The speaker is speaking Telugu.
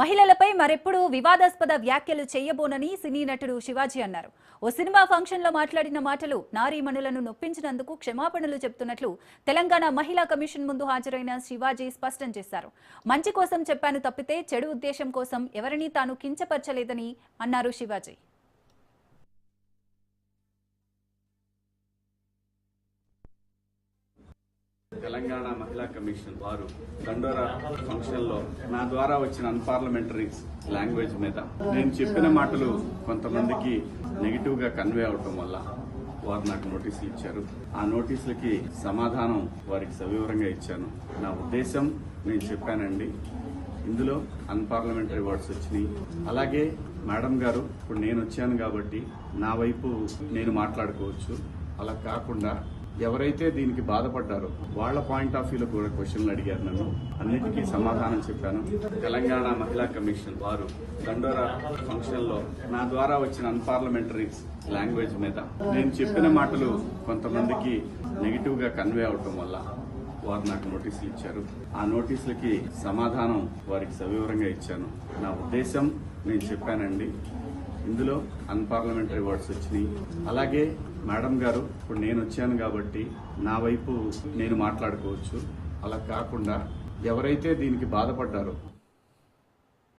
మహిళలపై మరెప్పుడూ వివాదాస్పద వ్యాఖ్యలు చేయబోనని సినీ నటుడు శివాజీ అన్నారు. ఓ సినిమా ఫంక్షన్లో మాట్లాడిన మాటలు నారీమణులను నొప్పించినందుకు క్షమాపణలు చెబుతున్నట్లు తెలంగాణ మహిళా కమిషన్ ముందు హాజరైన శివాజీ స్పష్టం చేశారు. మంచి కోసం చెప్పాను తప్పితే చెడు ఉద్దేశం కోసం ఎవరినీ తాను కించపరచలేదని అన్నారు శివాజీ. తెలంగాణ మహిళా కమిషన్ వారు దండోరా ఫంక్షన్లో నా ద్వారా వచ్చిన అన్పార్లమెంటరీ లాంగ్వేజ్ మీద నేను చెప్పిన మాటలు కొంతమందికి నెగిటివ్గా కన్వే అవటం వల్ల వారు నాకు నోటీసులు ఇచ్చారు. ఆ నోటీసులకి సమాధానం వారికి సవివరంగా ఇచ్చాను. నా ఉద్దేశం నేను చెప్పానండి ఇందులో అన్పార్లమెంటరీ వర్డ్స్ వచ్చినాయి. అలాగే మేడం గారు ఇప్పుడు నేను వచ్చాను కాబట్టి నా వైపు నేను మాట్లాడుకోవచ్చు. అలా కాకుండా ఎవరైతే దీనికి బాధపడ్డారో వాళ్ళ పాయింట్ ఆఫ్ వ్యూలో కూడా క్వశ్చన్లు అడిగారు నన్ను. అన్నిటికీ సమాధానం చెప్పాను. తెలంగాణ మహిళా కమిషన్ వారు దండోరా ఫంక్షన్లో నా ద్వారా వచ్చిన అన్పార్లమెంటరీ లాంగ్వేజ్ మీద నేను చెప్పిన మాటలు కొంతమందికి నెగిటివ్గా కన్వే అవటం వల్ల వారు నాకు నోటీసులు ఇచ్చారు. ఆ నోటీసులకి సమాధానం వారికి సవివరంగా ఇచ్చాను. నా ఉద్దేశం నేను చెప్పానండి. ఇందులో అన్పార్లమెంటరీ వర్డ్స్ వచ్చినాయి. అలాగే మేడం గారు ఇప్పుడు నేను వచ్చాను కాబట్టి నా వైపు నేను మాట్లాడుకోవచ్చు. అలా కాకుండా ఎవరైతే దీనికి బాధపడ్డారో